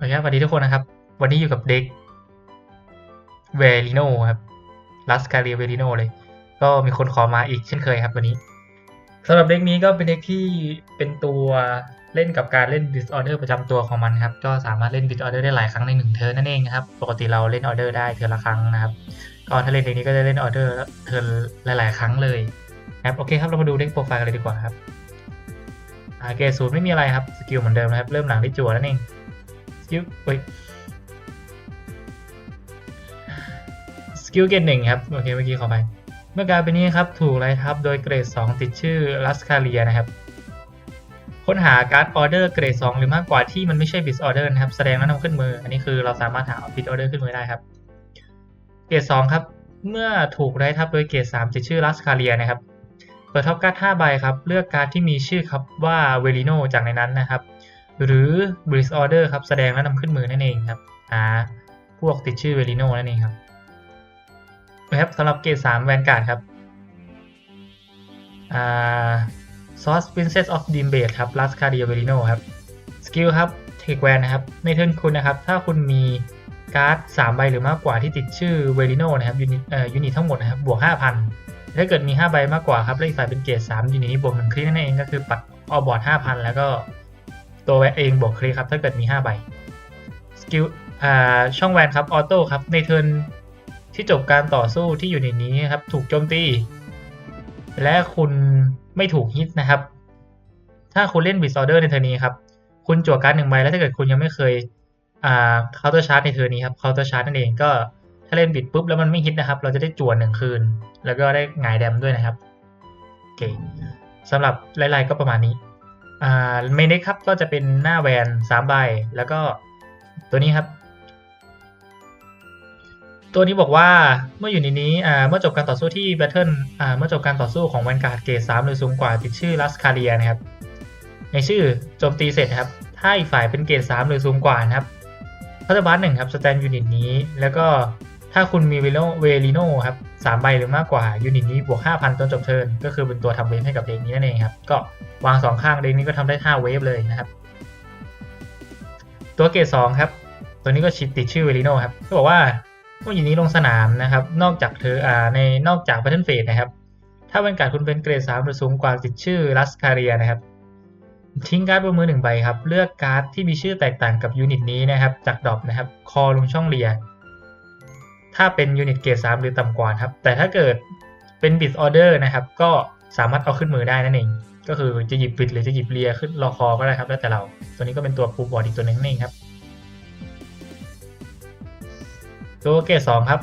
โอเคครับสวัสดีทุกคนนะครับ วันนี้อยู่กับเด็กเวลิโนครับลัสคาเรียเวลิโนเลย ก็มีคนขอมาอีกเช่นเคยครับวันนี้สำหรับเด็กนี้ก็เป็นเด็กที่เป็นตัวเล่นกับการเล่น disorder ประจำตัวของมันครับ ก็สามารถเล่น disorder ได้หลายครั้งในหนึ่งเทิร์นนั่นเองนะครับ ปกติเราเล่น order ได้เทิร์นละครั้งนะครับ ก็ถ้าเล่นเด็กนี้ก็จะเล่น order เทิร์นหลาย ๆ ครั้งเลยครับโอเคครับเรามาดูเด็กโปรไฟล์กันเลยดีกว่าครับอาเกศูนย์ไม่มีอะไรครับสกิลเหมือนเดิมนะครับเริ่มหลังที่จั่วนั่นเอง กิลเฮ้ยสกิลเกรดหนึ่งครับ โอเค เมื่อกี้ขอไป เมื่อการเป็นนี้ครับ ถูกไล่ทับโดยเกรด 2 ติดชื่อลัสคาเรียนะครับ ค้นหาการ์ดออเดอร์เกรด 2 หรือมากกว่าที่มันไม่ใช่บิสออเดอร์นะครับ แสดงแล้วนำขึ้นมือ อันนี้คือเราสามารถหาบิสออเดอร์ขึ้นมือได้ครับ เกรด 2 ครับ เมื่อถูกไล่ทับโดยเกรด 3 ติดชื่อลัสคาเรียนะครับเปิดท็อปการ์ด5ใบครับ เลือกการ์ดที่มีชื่อครับว่าเวลิโนจากในนั้นนะครับ หรือ b r i s Order ครับแสดงและนำขึ้นมือนั่นเองครับหาพวกติดชื่อเวลิโนนั่นเองครับนะครับสำหรับเกรด3แวนการ์ดครับอ่า Sauce Princess of d e a m b a d ครับ Last Cardia v e l i n o ครับสกิลครับเทคแวนนะครับในเทิร์นคุณนะครับ ถ้าคุณมีการ์ด3ใบหรือมากกว่าที่ติดชื่อเวลิโนนะครับยูนิตเอ่อยูนิตทั้งหมดนะครับบวก 5,000 ถ้าเกิดมี 5 ใบมากกว่าครับ และอีกฝ่ายเป็นเกรด3ยูนิตนี้บวก1คลิกนั่นเองก็คือปัดออบอร์ด5,000 แล้วก็ ตัวแวนเองบวกคลิกครับ ถ้าเกิดมี 5 ใบสกิลอ่าช่องแวนครับออโต้ครับ ในเทิร์นที่จบการต่อสู้ที่อยู่ในนี้ครับ ถูกโจมตี และคุณไม่ถูกฮิตนะครับ ถ้าคุณเล่นบิสออเดอร์ในเทิร์นนี้ครับ คุณจั่วการ์ดหนึ่งใบแล้วถ้าเกิดคุณยังไม่เคยอ่าเคาน์เตอร์ชาร์จในเทิร์นนี้ครับเคาน์เตอร์ชาร์จนั่นเองก็ถ้าเล่นบิดปุ๊บแล้วมันไม่ฮิตนะครับ เราจะได้จั่วหนึ่งคืน แล้วก็ได้หงายแดมด้วยนะครับโอเคสำหรับไล่ๆก็ประมาณนี้ อ่าเมนเด็กครับก็จะเป็นหน้าแวนสามใบแล้วก็ตัวนี้ครับ ตัวนี้บอกว่าเมื่ออยู่ในนี้อ่าเมื่อจบการต่อสู้ที่แบทเทิลอ่าเมื่อจบการต่อสู้ของแวนการ์ดเกรดสามหรือสูงกว่าติดชื่อลัสคาเรียนะครับ ในชื่อโจมตีเสร็จครับ ถ้าอีกฝ่ายเป็นเกรดสามหรือสูงกว่านะครับพัตบัสหนึ่งครับสแตนยูนิตนี้ แล้วก็ถ้าคุณมีเวโลเวลิโนครับสามใบหรือมากกว่ายูนิตนี้บวกห้าพันตอนจบเทิร์นก็คือเป็นตัวทำเวฟให้กับเด็กนี้นั่นเองครับ ก็ วางสองข้างเด็กนี้ก็ทำได้ห้าเวฟเลยนะครับ ตัวเกรดสองครับ ตัวนี้ก็ชิดติดชื่อเวลิโนครับก็บอกว่าเมื่ออยู่นี้ลงสนามนะครับ นอกจากเธออ่าในนอกจากแพทเทิร์นเฟสนะครับ ถ้าเป็นการคุณเป็นเกรดสามหรือสูงกว่าติดชื่อลัสคาเรียนะครับ ทิ้งการ์ดบนมือหนึ่งใบครับ เลือกการ์ดที่มีชื่อแตกต่างกับยูนิตนี้นะครับ จากดรอปนะครับ คอลงช่องเรีย ถ้าเป็นยูนิตเกรดสามหรือต่ำกว่าครับ แต่ถ้าเกิดเป็นบิดออเดอร์นะครับ ก็สามารถเอาขึ้นมือได้นั่นเอง ก็คือจะหยิบบิดหรือจะหยิบเรียขึ้นรอคอก็ได้ครับแล้วแต่เรา ตัวนี้ก็เป็นตัวปูบอร์ดอีกตัวหนึงนั่นเองครับ ตัวเกรดสองครับ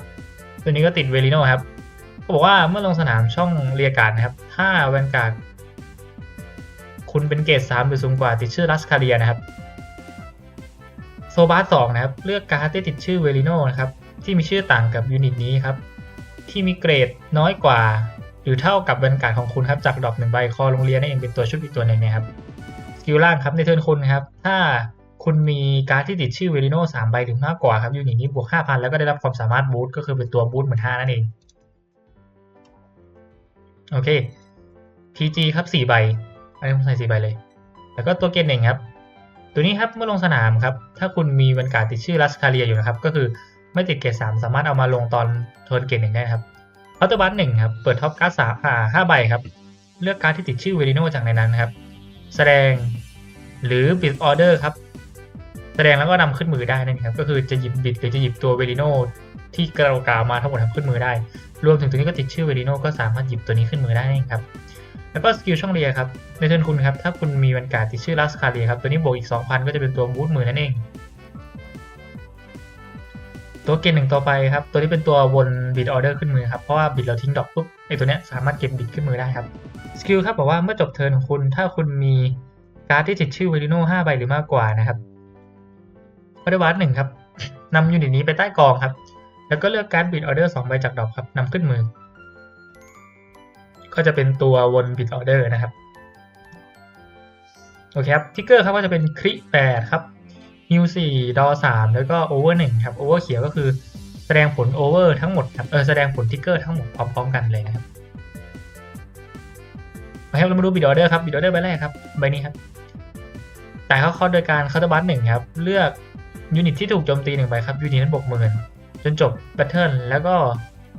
ตัวนี้ก็ติดเวลิโนครับเขาบอกว่าเมื่อลงสนามช่องเรียการนะครับ ถ้าแวนการ์ดคุณเป็นเกรดสามหรือสูงกว่าติดชื่อลัสคาเรียนะครับโซบาสสองนะครับ เลือกการ์ดที่ติดชื่อเวลิโนนะครับ ที่มีชื่อต่างกับยูนิตนี้ครับ ที่มีเกรดน้อยกว่า รือเท่ากับแวนการ์ดของคุณครับจากดรอปหนึ่งใบคอโรงเรียนนั่นเองเป็นตัวชุดอีกตัวหนึ่งนะครับสกิลล่างครับในเทิร์นคุณครับถ้าคุณมีการ์ดที่ติดชื่อเวลิโน่สามใบหรือมากกว่าครับยูนิตนี้บวกห้าพันแล้วก็ได้รับความสามารถบูตก็คือเป็นตัวบูตเหมือนห้านั่นเองโอเค PG ครับสี่ใบอันนี้ผมใส่สี่ใบเลย แล้วก็ตัวเกณฑ์หนึ่งครับ ตัวนี้ครับเมื่อลงสนามครับ ถ้าคุณมีบรรกาศติดชื่อลัสคาเรียอยู่นะครับ ก็คือไม่ติดเกรดสามสามารถเอามาลงตอนโทนเกณฑ์หนึ่งได้ครับ พัตเตอร์บัสหนึ่งครับ เปิดท็อปการ์ดสามอ่าห้าใบครับ เลือกการ์ดที่ติดชื่อเวลิโนจากในนั้นครับ แสดงหรือบิดออเดอร์ครับ แสดงแล้วก็นำขึ้นมือได้นั่นเองครับ ก็คือจะหยิบบิดหรือจะหยิบตัวเวลิโนที่กล่าวกาวมาทั้งหมดครับขึ้นมือได้ รวมถึงตัวนี้ก็ติดชื่อเวลิโนก็สามารถหยิบตัวนี้ขึ้นมือได้นั่นเองครับ แล้วก็สกิลช่องเรียครับ ในเทิร์นคุณครับ ถ้าคุณมีบรรกาศติดชื่อลัสคาเรียครับ ตัวนี้บวกอีก 2,000 ก็จะเป็นตัวบูทมือนั่นเอง ตัวเกณฑ์หนึ่งต่อไปครับ ตัวนี้เป็นตัววนบิดออเดอร์ขึ้นมือครับ เพราะว่าบิดเราทิ้งดอกปุ๊บไอตัวเนี้ยสามารถเก็บบิดขึ้นมือได้ครับ สกิลครับบอกว่าเมื่อจบเทิร์นของคุณ ถ้าคุณมีการ์ดที่ติดชื่อเวลิโน5ใบหรือมากกว่านะครับพัตวัตหนึ่งครับนำยูนิตนี้ไปใต้กองครับ แล้วก็เลือกการ์ดบิดออเดอร์2ใบจากดอกครับนำขึ้นมือ ก็จะเป็นตัววนบิดออเดอร์นะครับ โอเคครับ ทิกเกอร์ครับก็จะเป็นคริแปดครับ ฮิวสี่ดอสามแล้วก็โอเวอร์หนึ่งครับโอเวอร์เขียวก็คือแสดงผลโอเวอร์ทั้งหมดครับเออแสดงผลทิกเกอร์ทั้งหมดพร้อมๆกันเลยนะครับมาครับเรามาดูบิดออเดอร์ครับบิดออเดอร์ใบแรกครับใบนี้ครับแต่เขาเข้าโดยการเคาน์เตอร์บัสหนึ่งครับ เลือกยูนิตที่ถูกโจมตีหนึ่งใบครับยูนิตนั้นบวกหมื่นจนจบแบทเทิลแล้วก็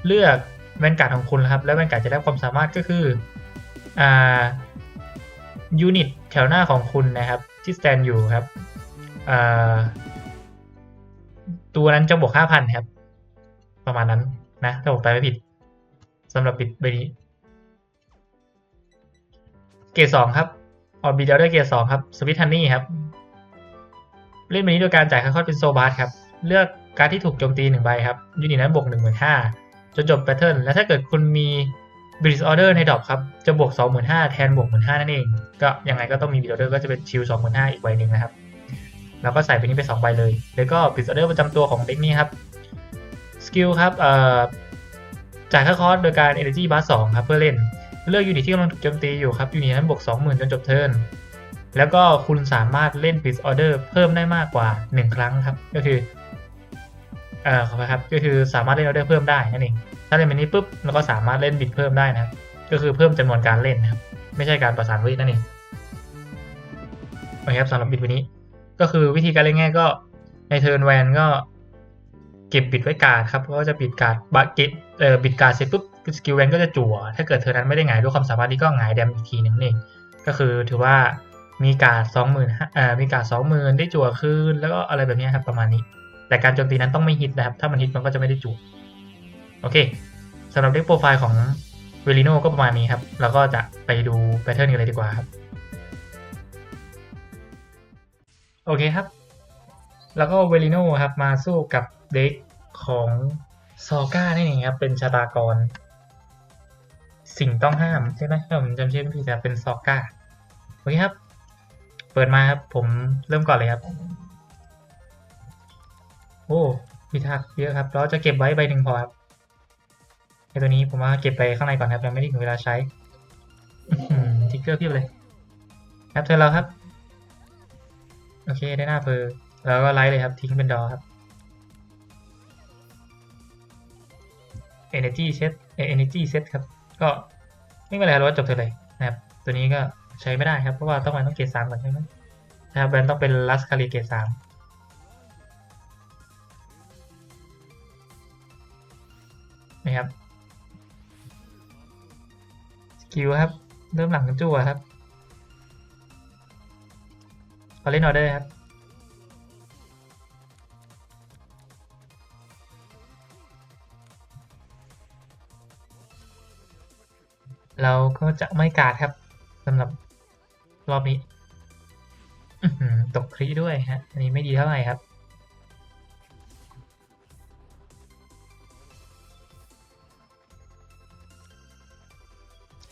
เลือกแวนการ์ดของคุณครับ แล้วแวนการ์ดจะได้ความสามารถก็คืออ่ายูนิตแถวหน้าของคุณนะครับ ที่สแตนอยู่ครับ ตัวนั้นจะบวกห้าพันครับ ประมาณนั้นนะ ถ้าผมไปไม่ผิดสำหรับปิดใบนี้ เกรดสองครับออบิดาด้วยเกรดสองครับสวิตฮันนี่ครับ เล่นใบนี้โดยการจ่ายค่าคอร์สเป็นโซบาร์ครับ เลือกการดที่ถูกโจมตีหนึ่งใบครับ ยูนิตนั้นบวกหนึ่งหมื่นห้าจนจบแพทเทิร์นและถ้าเกิดคุณมีบริสออเดอร์ในดรอปครับ จะบวกสองหมื่นห้าแทนบวกหมื่นห้านั่นเอง ก็ยังไงก็ต้องมีบริสออเดอร์ก็จะเป็นชิลสองหมื่นห้าอีกใบหนึ่งนะครับ แล้วก็ใส่ไปนี้ไปสองใบเลย แล้วก็บริสออเดอร์ประจำตัวของเด็กนี้ครับ สกิลครับเอ่อจ่ายค่าคอร์สโดยการ Energy Bar 2ครับเพื่อเล่น เลือกยูนิตที่กำลังถูกโจมตีอยู่ครับยูนิตนั้นบวก20,000 จนจบเทิร์น แล้วก็คุณสามารถเล่น Beast Order เพิ่มได้มากกว่า 1 ครั้งครับ ก็คือ เอ่อขอไปครับ ก็คือสามารถเล่นออเดอร์เพิ่มได้นั่นเอง ถ้าเล่นแบบนี้ปุ๊บเราก็สามารถเล่นบิดเพิ่มได้นะครับ ก็คือเพิ่มจำนวนการเล่นนะครับ ไม่ใช่การประสานเวทนั่นเอง โอเคครับสำหรับบิดวันนี้ ก็คือวิธีการเล่นง่ายก็ในเทิร์นแวนก็เก็บบิดไว้การ์ดครับก็จะบิดการ์ดบัเก็บเอ่อบิดการ์ดเสร็จปุ๊บสกิลแวนก็จะจั่ว ถ้าเกิดเธอนั้นไม่ได้หงายด้วยความสามารถนี้ก็หงายแดมอีกทีหนึ่งนั่งก็คือถือว่ามีการ์ดสองหมื่นเอ่อมีการ์ดสองหมื่นได้จั่วคืนแล้วก็อะไรแบบนี้ครับประมาณนี้ แต่การโจมตีนั้นต้องไม่ฮิตนะครับ ถ้ามันฮิตมันก็จะไม่ได้จั่วโอเคสำหรับเด็กโปรไฟล์ของเวลิโนก็ประมาณนี้ครับแล้วก็จะไปดูแพทเทิร์นกันเลยดีกว่าครับ โอเคครับ แล้วก็เวลิโนครับมาสู้กับเด็กของซอก้านี่เองครับ เป็นชะตากร สิ่งต้องห้ามใช่ไหมผมจำชื่อไม่ผิดจะเป็นซอก้าโอเคครับ เปิดมาครับ ผมเริ่มก่อนเลยครับ โอ้พิทักษ์เยอะครับเราจะเก็บไว้ใบหนึ่งพอครับไอตัวนี้ผมว่าเก็บไปข้างในก่อนครับยังไม่ได้ถึงเวลาใช้ทิกเกอร์เพียบเลยครับเธอเราครับ โอเคได้หน้าเพอแล้วก็ไลท์เลยครับ ทิ้งเป็นดอครับ energy set เอ่อ energy set ครับ ก็ไม่เป็นไรเราจบเธอเลยนะครับ ตัวนี้ก็ใช้ไม่ได้ครับ เพราะว่าต้องมาต้องเกรดสามก่อนใช่ไหมนะครับแบรนด์ต้องเป็นลัสคารีเกรดสามนะครับสกิลครับ เริ่มหลังจั่วครับ อเล่นออเดอร์ครับ เราก็จะไม่การ์ดครับสำหรับรอบนี้ตกครีด้วยฮะ อันนี้ไม่ดีเท่าไหร่ครับ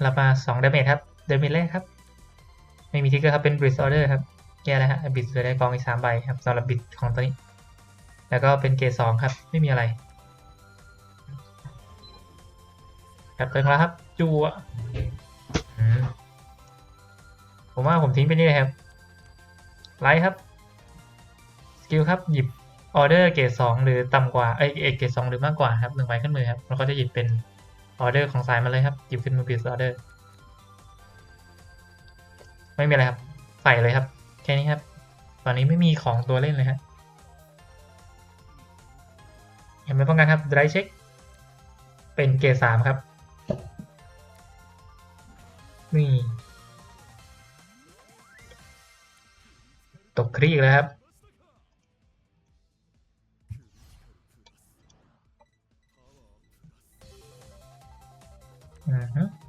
รับมาสองเดเมจครับเดเมจแรกครับ ไม่มีทิกเกอร์ครับ เป็นบริสออเดอร์ครับ แย่แล้วฮะบิดเลยได้กองอีกสามใบครับสำหรับบิดของตัวนี้ แล้วก็เป็นเกรดสองครับ ไม่มีอะไรครับเติมแล้วครับจัวอืมผมว่าผมทิ้งไปนี่เลยครับ ไลท์ครับ สกิลครับ หยิบออเดอร์เกรดสองหรือต่ำกว่า เอ้ยเกรดสองหรือมากกว่าครับหนึ่งใบขึ้นมือครับแล้วก็จะหยิบเป็นออเดอร์ของสายมาเลยครับ หยิบขึ้นมือบิดออเดอร์ ไม่มีอะไรครับ ใส่เลยครับ แค่นี้ครับ ตอนนี้ไม่มีของตัวเล่นเลยฮะยังไม่ป้องกันครับไดรเช็ค เป็นเกรดสามครับ นี่ ตกครีกแล้วครับอือ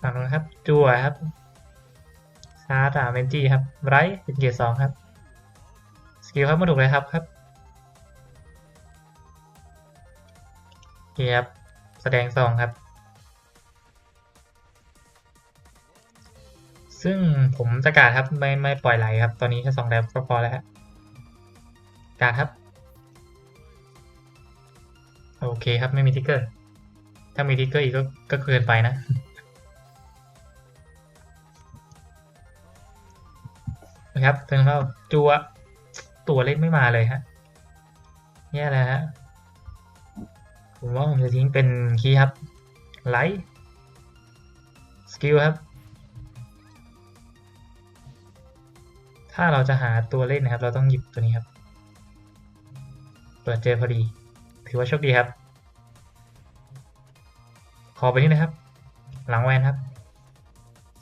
ฝั่งนู้นครับจั่วครับซาร์ตาเมนจี้ครับไรเป็นเกียร์สองครับสกิลครับมาถูกเลยครับครับเกียร์แสดงซองครับ ซึ่งผมจะการดครับไม่ไม่ปล่อยไหลครับ ตอนนี้แค่สองแดมก็พอแล้วฮะการดครับ โอเคครับไม่มีทิกเกอร์ ถ้ามีทิกเกอร์อีกก็ก็เกินไปนะ นะครับเทิงเข้าจัวตัวเล่นไม่มาเลยฮะแย่แล้วฮะผมว่าผมจะทิ้งเป็นคีย์ครับไลท์สกิลครับ ถ้าเราจะหาตัวเล่นนะครับ เราต้องหยิบตัวนี้ครับ เปิดเจอพอดี ถือว่าโชคดีครับ ขอไปนี่นะครับ หลังแวนครับ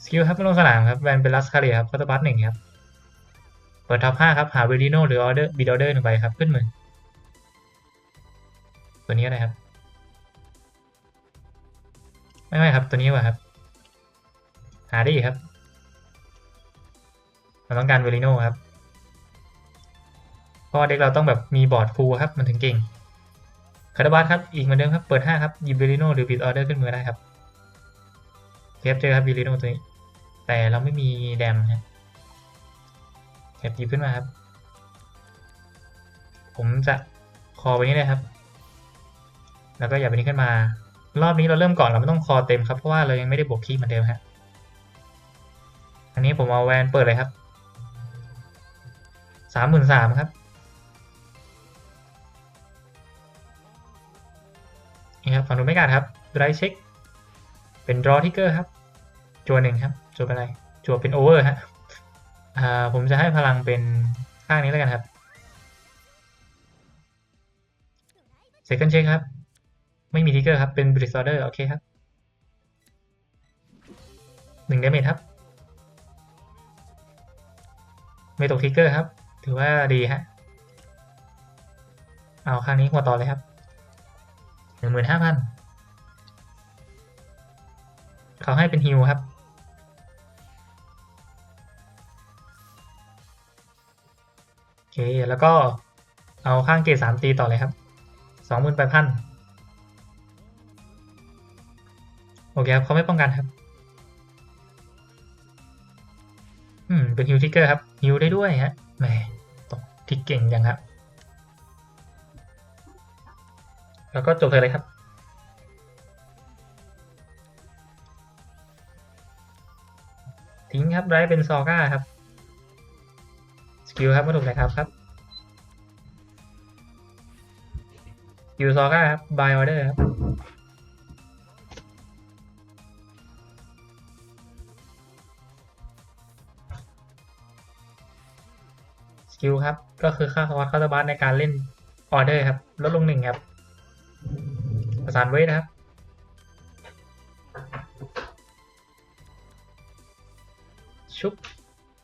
สกิลครับไม่ลงสนามครับ แวนเป็นลัสคาเรียครับคอตบัสหนึ่งครับ เปิดท็อปห้าครับ หาเวลิโนหรือออเดอร์บีดอเดอร์หนึ่งใบครับ ขึ้นมือ ตัวนี้ก็ได้ครับ ไม่ไม่ครับ ตัวนี้ว่ะครับ หาได้อีกครับเราต้องการเวลิโนครับเพราะเด็กเราต้องแบบมีบอร์ดฟูลครับ มันถึงเก่งคาร์บัสครับ อีกเหมือนเดิมครับ เปิดห้าครับ หยิบเวลิโนหรือบิดออเดอร์ขึ้นมือได้ครับเทปเจอครับเวลิโนตัวนี้ แต่เราไม่มีแดมครับ เทปหยิบขึ้นมาครับ ผมจะคอไปนี้เลยครับ แล้วก็อย่าไปนี้ขึ้นมา รอบนี้เราเริ่มก่อนเราไม่ต้องคอเต็มครับเพราะว่าเรายังไม่ได้บวกคีย์เหมือนเดิมฮะอันนี้ผมเอาแวนเปิดเลยครับสามหมื่นสามครับ นี่ครับฝั่งนู้นไม่กัดครับไรเช็ค เป็นรอทิกเกอร์ครับ จัวหนึ่งครับ จัวเป็นอะไร จัวเป็นโอเวอร์ฮะ อ่าผมจะให้พลังเป็นข้างนี้แล้วกันครับ second check ครับ ไม่มีทิกเกอร์ครับ เป็นบริสออเดอร์โอเคครับหนึ่งเดเมจครับ ไม่ตกทิกเกอร์ครับ ถือว่าดีฮะ เอาข้างนี้หัวต่อเลยครับหนึ่งหมื่นห้าพันเขาให้เป็นฮิวครับ แล้วก็เอาข้างเกรดสามตีต่อเลยครับสองหมื่นแปดพันโอเคครับเขาไม่ป้องกันครับ อืม เป็นฮิวทิกเกอร์ครับฮิวได้ด้วยฮะแหมตกทิกเก่งยังครับ แล้วก็จบเลยครับทิ้งครับไรเป็นซอก้าครับ สกิลครับมาถูกเลยครับครับสกิลซอก้าครับบายออเดอร์ครับสกิลครับ ก็คือค่าคอร์สคาร์บัสในการเล่นออเดอร์ครับ ลดลงหนึ่งครับ ประสานเวทนะครับชุบ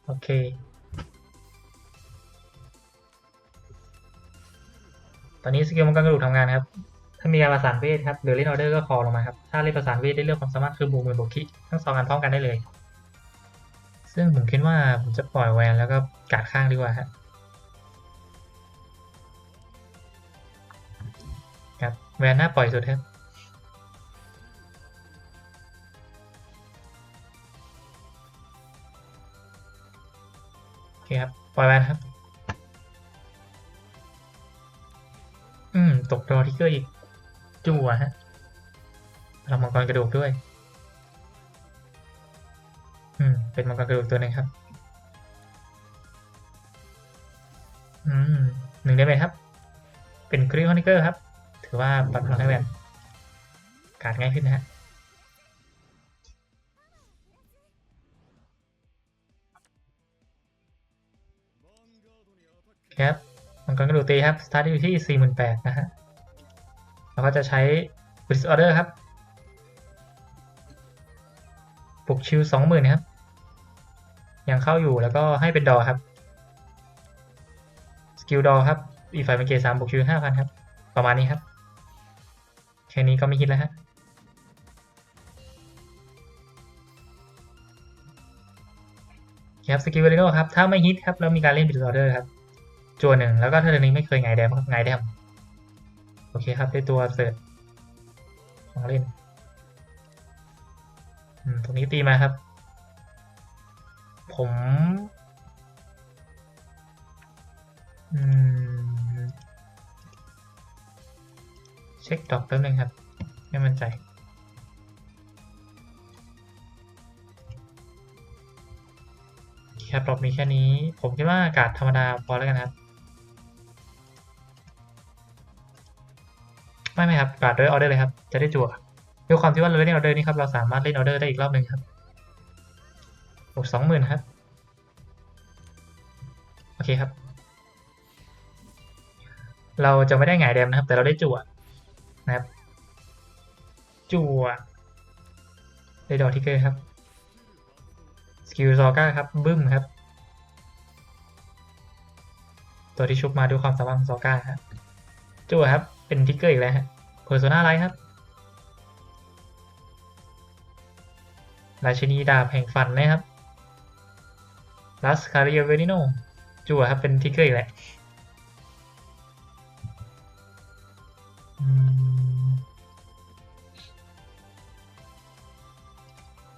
โอเค ตอนนี้สกิลมังกรกระดูกทำงานครับ ถ้ามีการประสานเวทครับหรือเล่นออเดอร์ก็คอลงมาครับ ถ้าเล่นประสานเวทได้เลือกความสามารถคือบูมือโบคิทั้งสองอันพร้อมกันได้เลย ซึ่งผมคิดว่าผมจะปล่อยแวนแล้วก็กัดข้างดีกว่าฮะครับแวนน้าปล่อยสุดครับโอเคครับ ปล่อยแวนครับ ตกดอทิกเกอร์อีกจั่วฮะเรามังกรกระดูกด้วย อืม เป็นมังกรกระดูกตัวหนึ่งครับ อืมหนึ่งได้ไหมครับ เป็นคริสฮอนิเกอร์ครับ ถือว่าปัดพลังให้แบบการดง่ายขึ้นนะฮะ ตีครับ สตาร์ทอยู่ที่ 48,000นะฮะเราก็จะใช้ b r i s Order ครับปลุกชิว20,000นะครับ ยังเข้าอยู่แล้วก็ให้เป็นดอครับ สกิลดอครับ อีกฝ่ายเป็นเกสามบวกชิว5,000ครับ ประมาณนี้ครับ แค่นี้ก็ไม่ฮิตแล้วฮะครับสกิลเวลิโนครับ ถ้าไม่ฮิตครับ แล้วมีการเล่นบิดออเดอร์ครับ จัวหนึ่งแล้วก็ถ้าเดือนนี้ไม่เคยไงายแดมครับไงายแดมโอเคครับได้ตัวเสร์ชของเล่นตรงนี้ตีมาครับผมอืมเช็คดอกแป๊บนึงครับ ไม่มั่นใจครับรอบมีแค่นี้ ผมคิดว่าอากาศธรรมดาพอแล้วกันครับ ไม่ไม่ครับการด้วยออเดอร์เลยครับ จะได้จั่วด้วยความที่ว่าเราเล่นออเดอร์นี่ครับ เราสามารถเล่นออเดอร์ได้อีกรอบหนึ่งครับบวกสองหมื่นครับ โอเคครับ เราจะไม่ได้หงายแดมนะครับ แต่เราได้จั่วนะครับ จั่วได้ดอกทิกเกอร์ครับสกิลซอก้าครับ บึ้มครับ ตัวที่ชุบมาด้วยความสามารถของซอก้าครับจั่วครับ เป็นทิกเกอร์อีกแล้วฮะเพอร์โซนาไลท์ครับ ราชินีดาบแห่งฝันนะครับลัสคาริเอเวนิโนจั่วครับ เป็นทิกเกอร์อีกแหละอืม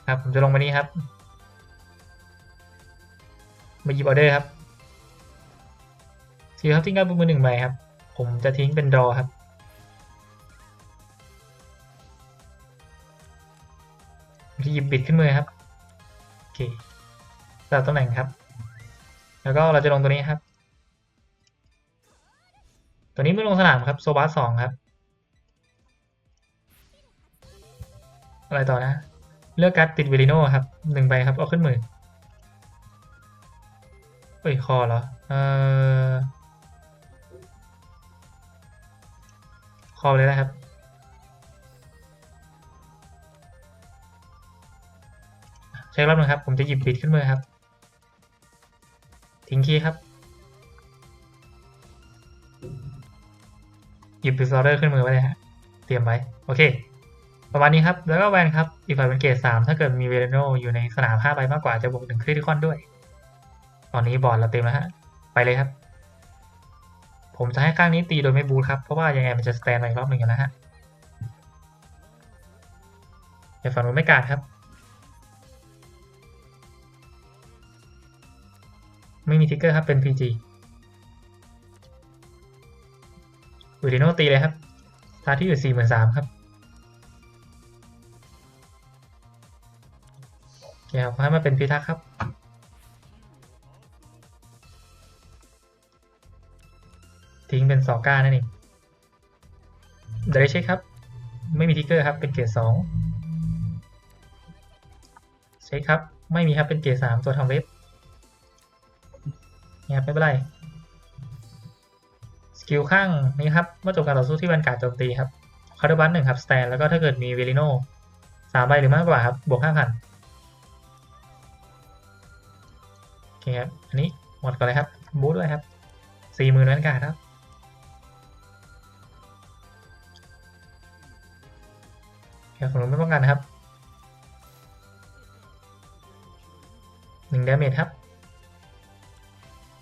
ครับผมจะลงมานี้ครับมาหยิบออเดอร์ครับสีครับทิ้งการบนมือหนึ่งใบครับ ผมจะทิ้งเป็นดอครับ ยิบบิดขึ้นมือครับ โอเคสลับตำแหน่งครับ แล้วก็เราจะลงตัวนี้ครับ ตัวนี้ไม่ลงสนามครับ โซบาสองครับ อะไรต่อนะ เลือกการ์ดติดวิลิโนครับหนึ่งใบครับ เอาขึ้นมือเอ้ยคอเหรอ เออคอเลยนะครับ ใช้รอบนึงครับ ผมจะหยิบบิดขึ้นมือครับ ทิ้งคีย์ครับ หยิบบิดซอร์เดอร์ขึ้นมือไว้เลยฮะ เตรียมไว้ โอเค ประมาณนี้ครับ แล้วก็แวนครับ อีกฝ่ายเป็นเกรดสามถ้าเกิดมีเวเลโนอยู่ในสนามห้าใบมากกว่าจะบวกหนึ่งคริติคอนด้วย ตอนนี้บอร์ดเราเต็มแล้วฮะ ไปเลยครับ ผมจะให้ข้างนี้ตีโดยไม่บูทครับ เพราะว่ายังไงมันจะสแตนมาอีกรอบหนึ่งอยู่แล้วฮะอย่าฝั่งนู้นไม่กาดครับ ไม่มีทิกเกอร์ครับเป็น PG วิดิโนตีเลยครับทาที่อยู่สี่หมื่นสามครับเคครับให้มาเป็นพิทักษ์ครับทิ้งเป็นสองก้านั่นเองเดรเช็คครับ ไม่มีทิกเกอร์ครับ เป็นเกรดสองเช็คครับ ไม่มีครับ เป็นเกรดสามตัวทำเว็บ เนี่ยไม่เป็นไรสกิลข้างนี้ครับเมื่อจบการต่อสู้ที่แวนการ์ดโจมตีครับคาร์ดบัตหนึ่งครับสแตนแล้วก็ถ้าเกิดมีเวลิโนสามใบหรือมากกว่าครับบวกห้าพันโอเคครับอันนี้หมดก่อนเลยครับบูทด้วยครับสี่หมื่นแวนการ์ดครับครับผมไม่ป้องกันนะครับหนึ่งดาเมจครับ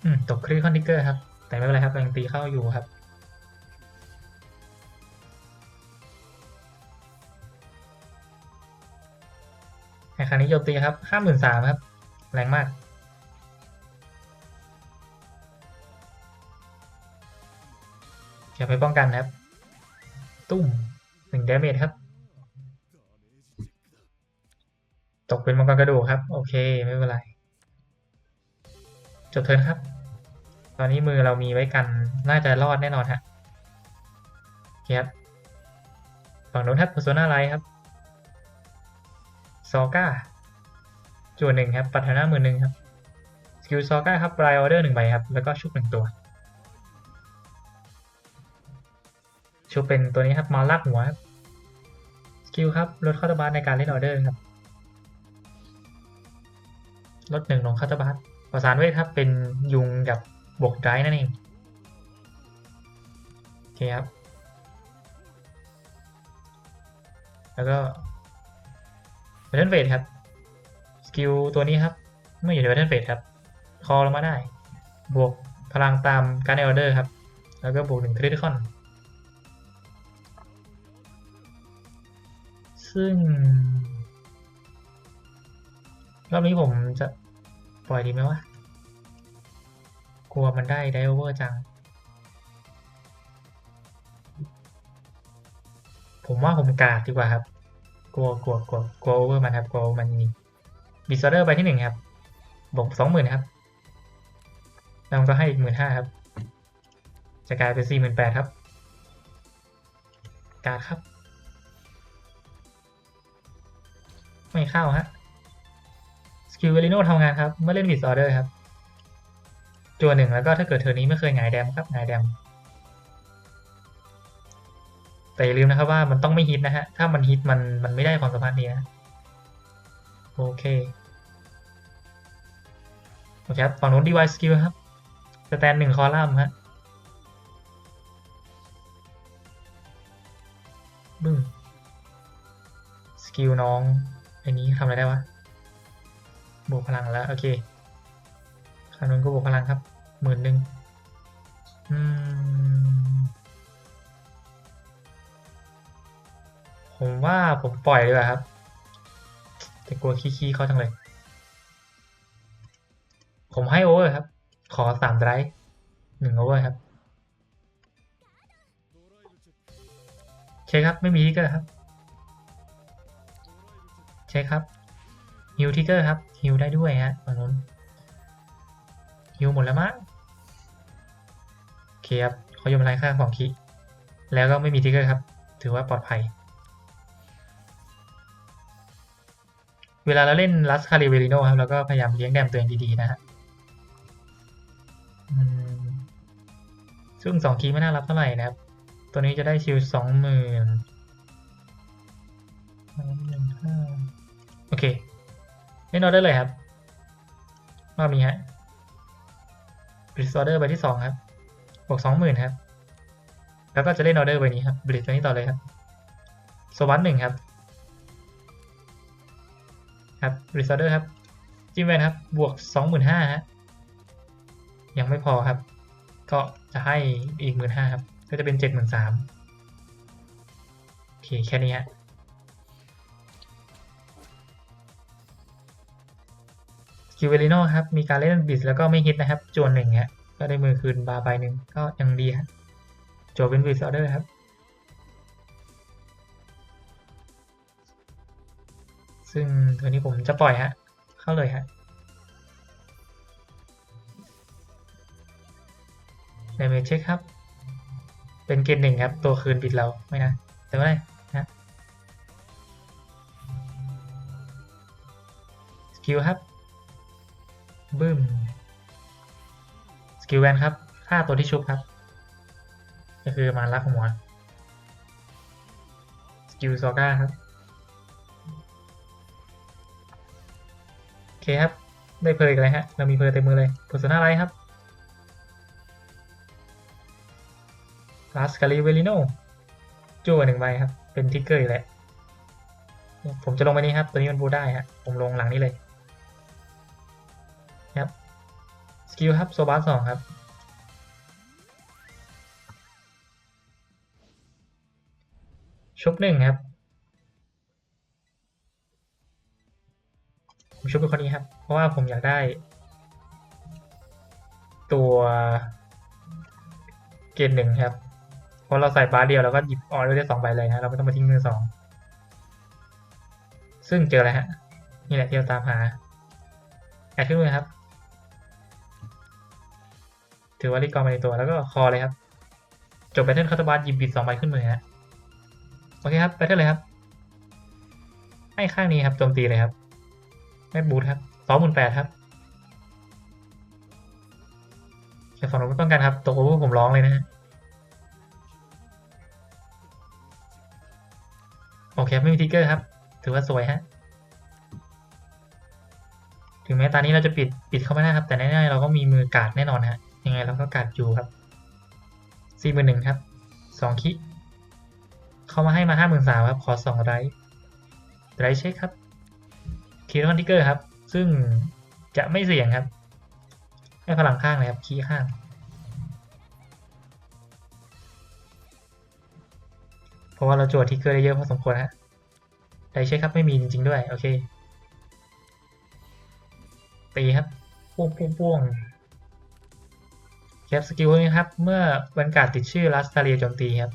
อืมตกครีคอนทิกเกอร์ครับ แต่ไม่เป็นไรครับยังตีเข้าอยู่ครับ ในครั้งนี้โจมตีครับห้าหมื่นสามครับ แรงมากอย่าไปป้องกันนะครับ ตุ้มหนึ่งเดเมจครับ ตกเป็นมังกรกระดูกครับ โอเค ไม่เป็นไร จบเทิร์นครับ ตอนนี้มือเรามีไว้กัน น่าจะรอดแน่นอนฮะเคครับฝั่งโน้นครับ Persona Light ครับซอก้าจวนหนึ่งครับ ปัฒนามือหนึ่งครับ สกิลซอก้าครับปลายออเดอร์หนึ่งใบครับ แล้วก็ชุบหนึ่งตัว ชุบเป็นตัวนี้ครับมาลากหัวครับ สกิลครับ ลดข้อตบาร์ในการเล่นออเดอร์ครับ ลดหนึ่งลงคาตบัสประสานเวทครับ เป็นยุงกับ บวกไดนั่นเองโอเคครับ แล้วก็เ a ทเทนเฟสครับ สกิลตัวนี้ครับ เมื่ออยู่ในเ a ทเทนเฟสครับ คอลงมาได้ บวกพลังตามการในออเดอร์ครับ แล้วก็บวกหนึ่งคริติคอนซึ่งรอบนี้ผมจะปล่อยดีไหมวะ ลัวมันได้ไดโอเวอร์จัง ผมว่าผมกาดดีกว่าครับ กลัวกลัวกลัวกลัวโอเวอร์มันครับกลัวมันมีบิสเดอร์ไปที่หนึ่งครับ บวกสองหมื่นครับ แล้วก็ให้อีกหมื่นห้าครับ จะกลายเป็นสี่หมื่นแปดครับ กาดครับ ไม่เข้าฮะสกิลเวลิโนทำงานครับ เมื่อเล่นบิสออเดอร์ครับ จัวหนึ่งแล้วก็ถ้าเกิดเทอนี้ไม่เคยหงายแดมครับหงายแดมแต่อย่าลืมนะครับว่ามันต้องไม่ฮิตนะฮะ ถ้ามันฮิตมันมันไม่ได้ความสามารถนี้นะ โอเค โอเคครับ ฝั่งนู้น device skill ครับ สแตนหนึ่งคอลัมน์ฮะ บึ้ง สกิลน้อง อันนี้ทำอะไรได้วะ บวกพลังแล้ว โอเค คานนก็บวกพลังครับหมื่นหนึ่งผมว่าผมปล่อยดีกว่าครับ แต่กลัวขี้ๆเขาจังเลย ผมให้โอเวอร์ครับ ขอสามไดรฟ์หนึ่งโอเวอร์ครับ เช็คครับ ไม่มีทิกเกอร์ครับ เช็คครับฮิวทิกเกอร์ครับฮิวได้ด้วยฮะฝั่งนู้น ฮิวหมดแล้วมั้งโอเคครับเขายมรายค่าของคีแล้วก็ไม่มีทิกเกอร์ครับ ถือว่าปลอดภัย เวลาเราเล่นลัสคาริเวริโนครับเราก็พยายามเลี้ยงแดมตัวเองดีๆนะฮะซึ่งสองคีไม่น่ารับเท่าไหร่นะครับ ตัวนี้จะได้ชิลสองหมื่นโอเคเล่นออเดอร์เลยครับรอบนี้ฮะ บริสออเดอร์ใบที่สองครับบวกสองหมื่นครับ แล้วก็จะเล่นออเดอร์ใบนี้ครับบริสตัวนี้ต่อเลยครับสวัสดหนึ่งครับ ครับบรีซอร์เดอร์ครับ จิ้มแวนครับ บวกสองหมื่นห้าฮะ ยังไม่พอครับ ก็จะให้อีกหมื่นห้าครับ ก็จะเป็นเจ็ดหมื่นสามโอเค แค่นี้ฮะ คิวเวลิโนครับ มีการเล่นบิสแล้วก็ไม่ฮิตนะครับ จวนหนึ่งฮะก็ได้มือคืนบาร์ใบหนึ่งก็ยังดีฮะจวเป็นบิสออเดอร์ครับซึ่งตัวนี้ผมจะปล่อยฮะ เข้าเลยฮะดเมเช็คครับ เป็นเกณฑ์หนึ่งครับ ตัวคืนปิดเราไม่นะ แต่ไม่ได้นะสกิลครับ บึ้มสกิลแวนครับฆ่าตัวที่ชุบครับ ก็คือมาลักหัวสกิลซอก้าครับโอเคครับ ได้เพลอีกเลยฮะ เรามีเพลเต็มมือเลย p e r s o n a ไรครับลาสกาลิเวลิโนจั่หนึ่งใบครับ เป็นทิกเกอร์อีกแหละผมจะลงไปนี้ครับ ตัวนี้มันบูได้ฮะ ผมลงหลังนี้เลย ครับ สกิลครับโซบาสสองครับ ชุบหนึ่งครับผมชุบเป็นคนนี้ครับ เพราะว่าผมอยากได้ ตัวเกณฑ์หนึ่งครับเพราะเราใส่บาร์เดียวเราก็หยิบออเดอร์ได้สองใบเลยนะเราไม่ต้องมาทิ้งมือสองซึ่งเจอแล้วฮะ นี่แหละที่เราตามหาแอดขึ้นมือครับ ถือว่ารีกรมาในตัวแล้วก็คอเลยครับ จบแบทเทิลคาตาบาร์หยิบบิดสองใบขึ้นมือฮะโอเคครับแบทเทิลเลยครับ ให้ข้างนี้ครับโจมตีเลยครับไม่บูทครับสองหมื่นแปดครับแต่ฝั่งนู้นไม่ต้องการครับตกโอเวอร์ผมร้องเลยนะฮะโอเคไม่มีทิกเกอร์ครับ ถือว่าสวยฮะถึงแม้ตอนนี้เราจะปิดปิดเข้าไม่ได้ครับ แต่แน่ๆเราก็มีมือกาดแน่นอนฮะ ยังไงเราก็กาดอยู่ครับสี่หมื่นหนึ่งครับสองคิเขามาให้มาห้าหมื่นสามครับ ขอสองไรไรเช็คครับคีย์คอนทิกเกอร์ครับ ซึ่งจะไม่เสี่ยงครับ ให้พลังข้างเลยครับ คีย์ข้าง เพราะว่าเราโจทย์ทิกเกอร์ได้เยอะพอสมควรฮะไดเช็คครับไม่มีจริง ๆ ด้วย โอเคตีครับพวงพ่วงพ่วง แคปสกิลนี้ครับ เมื่อวันการติดชื่อลัสตาเรียโจมตีครับ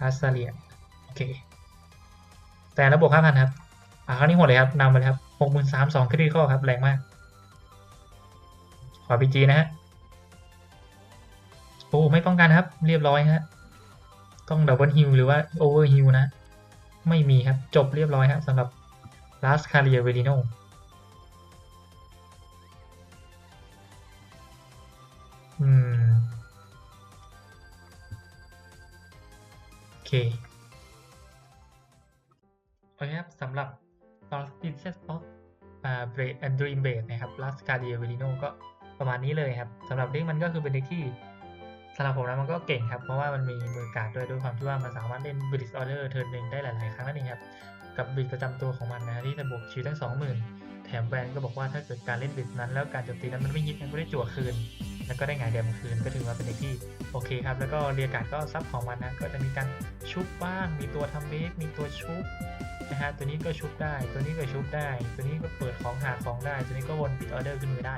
ลัสตาเรียโอเค แต่ระบบห้าพันครับ อ่าครั้งนี้หมดเลยครับนำไปเลยครับหกหมื่นสามสองคริติคอลครับ แรงมาก ขอพีจีนะฮะ โอ้ไม่ป้องกันครับ เรียบร้อยฮะ ต้องดับเบิลฮิลหรือว่าโอเวอร์ฮิลนะ ไม่มีครับ จบเรียบร้อยครับสำหรับ Last Career v e r i n o เคโอเคครับสำหรับ Lost Princess of Braid and Dream Blade นะครับ Last Guardian Velino ก็ประมาณนี้เลยครับสำหรับเด็กมันก็คือเป็นเด็กที่สำหรับผมแล้วมันก็เก่งครับ เพราะว่ามันมีมือการดด้วยด้วยความที่ว่ามันสามารถเล่น Blitz Order เทิร์นหนึ่งได้หลาย ๆ ครั้งนั่นเองครับ กับบิดประจำตัวของมันนะที่จะบวกชีวิตทั้ง20,000แถมแวนก็บอกว่าถ้าเกิดการเล่นบิดนั้น แล้วการโจมตีนั้นมันไม่ยิงก็ได้จั่วคืน แล้วก็ได้งายเดมคืนก็ถือว่าเป็นเด็กที่โอเคครับ แล้วก็เรียกการก็ซับของมันนะก็จะมีการชุบบ้าง มีตัวทำเบสมีตัวชุบนะฮะตัวนี้ก็ชุบได้ ตัวนี้ก็ชุบได้ ตัวนี้ก็เปิดของหาของได้ ตัวนี้ก็วนปิดออเดอร์ขึ้นมือได้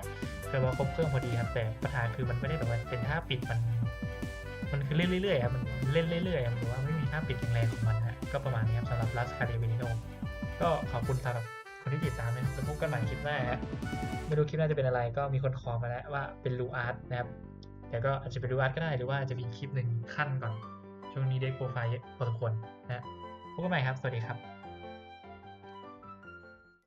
เรียกว่าครบเครื่องพอดีครับแต่ปัญหาคือมันไม่ได้แบบว่าเป็นท่าปิดมันมันคือเล่นเรื่อยๆครับมันเล่นเรื่อยๆมันว่าไม่มีท่าปิดแรงๆของมันนะก็ประมาณนี้ครับสำหรับลัสคาเดเวนิโนก็ขอบคุณสำหรับ คนที่ติดตามนะครับแล้วพบกันใหม่คลิปหน้าฮะไม่รู้คลิปหน้าจะเป็นอะไรก็มีคนขอมาแล้วว่าเป็นลูอาร์ตนะครับแต่ก็อาจจะเป็นลูอาร์ตก็ได้หรือว่าจะมีคลิปหนึ่งขั้นก่อน ช่วงนี้ได้โปรไฟล์พอสมควรนะพบกันใหม่ครับ สวัสดีครับ